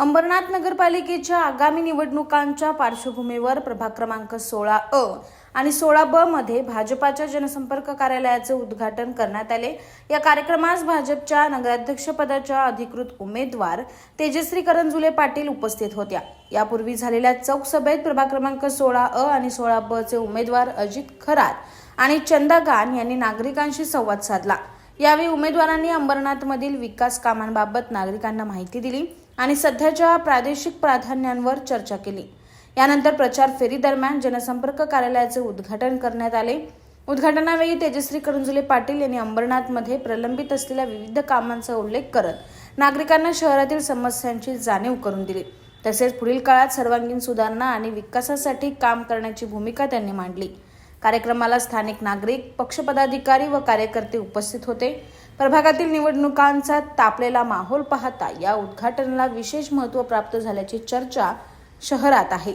अंबरनाथ नगरपालिकेच्या आगामी निवडणुकांच्या पार्श्वभूमीवर प्रभाग क्रमांक सोळा अ आणि सोळा ब मध्ये भाजपाच्या जनसंपर्क कार्यालयाचे उद्घाटन करण्यात आले. या कार्यक्रमास भाजपच्या नगराध्यक्षपदाच्या अधिकृत उमेदवार तेजश्री करंजुले पाटील उपस्थित होत्या. यापूर्वी झालेल्या चौक सभेत प्रभाग क्रमांक सोळा अ आणि सोळा ब चे उमेदवार अजित खरात आणि चंदा गान यांनी नागरिकांशी संवाद साधला. यावेळी उमेदवारांनी अंबरनाथमधील विकास कामांबाबत नागरिकांना माहिती दिली आणि सध्याच्या प्रादेशिक प्राधान्यांवर चर्चा केली. यानंतर प्रचार फेरी दरम्यान जनसंपर्क कार्यालयाचे उद्घाटन करण्यात आले. उद्घाटनावेळी तेजश्री करंजुले पाटील यांनी अंबरनाथमध्ये प्रलंबित असलेल्या विविध कामांचा उल्लेख करत नागरिकांना शहरातील समस्यांची जाणीव करून दिली. तसेच पुढील काळात सर्वांगीण सुधारणा आणि विकासासाठी काम करण्याची भूमिका त्यांनी मांडली. कार्यक्रमाला स्थानिक नागरिक पक्षपदाधिकारी व कार्यकर्ते उपस्थित होते. प्रभागातील निवडणुकांचा तापलेला माहोल पाहता या उद्घाटनाला विशेष महत्त्व प्राप्त झाल्याची चर्चा शहरात आहे.